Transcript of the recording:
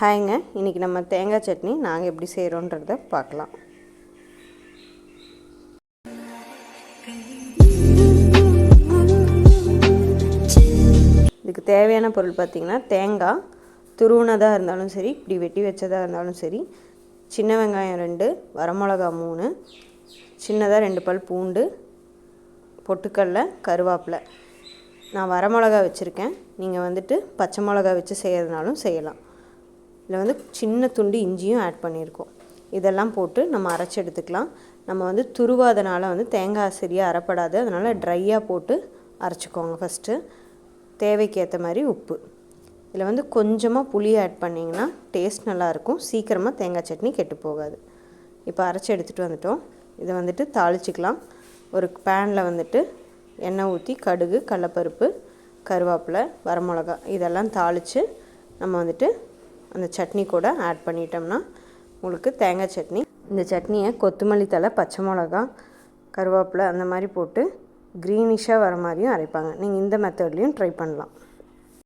ஹாய்ங்க. இன்றைக்கி நம்ம தேங்காய் சட்னி நாங்கள் எப்படி செய்கிறோன்றத பார்க்கலாம். இதுக்கு தேவையான பொருள் பார்த்திங்கன்னா தேங்காய். துருவுனதாக இருந்தாலும் சரி இப்படி வெட்டி வச்சதாக இருந்தாலும் சரி சின்ன வெங்காயம் ரெண்டு வரமிளகா மூணு சின்னதாக ரெண்டு பல் பூண்டு பொட்டுக்கடல கருவேப்பிலை. நான் வரமிளகா வச்சுருக்கேன். நீங்கள் வந்துட்டு பச்சை மிளகா வச்சு செய்கிறதுனாலும் செய்யலாம். இதில் வந்து சின்ன துண்டு இஞ்சியும் ஆட் பண்ணியிருக்கோம். இதெல்லாம் போட்டு நம்ம அரைச்சி எடுத்துக்கலாம். நம்ம வந்து துருவாதனால வந்து தேங்காய் சரியாக அரைப்படாது. அதனால் ட்ரையாக போட்டு அரைச்சிக்கோங்க ஃபஸ்ட்டு தேவைக்கு ஏற்ற மாதிரி உப்பு. இதில் வந்து கொஞ்சமாக புளி ஆட் பண்ணிங்கன்னா டேஸ்ட் நல்லாயிருக்கும் சீக்கிரமாக தேங்காய் சட்னி கெட்டு போகாது. இப்போ அரைச்சி எடுத்துகிட்டு வந்துட்டோம். இதை வந்துட்டு தாளிச்சிக்கலாம். ஒரு பேனில் வந்துட்டு எண்ணெய் ஊற்றி கடுகு கடலப்பருப்பு கருவேப்பிலை வரமிளகா இதெல்லாம் தாளித்து நம்ம வந்துட்டு அந்த சட்னி கூட ஆட் பண்ணிட்டோம்னா உங்களுக்கு தேங்காய் சட்னி இந்த சட்னியை கொத்தமல்லி தலை பச்சை மிளகா கருவேப்பிலை அந்த மாதிரி போட்டு க்ரீனிஷாக வர மாதிரியும் அரைப்பாங்க. நீங்கள் இந்த மெத்தட்லேயும் ட்ரை பண்ணலாம்.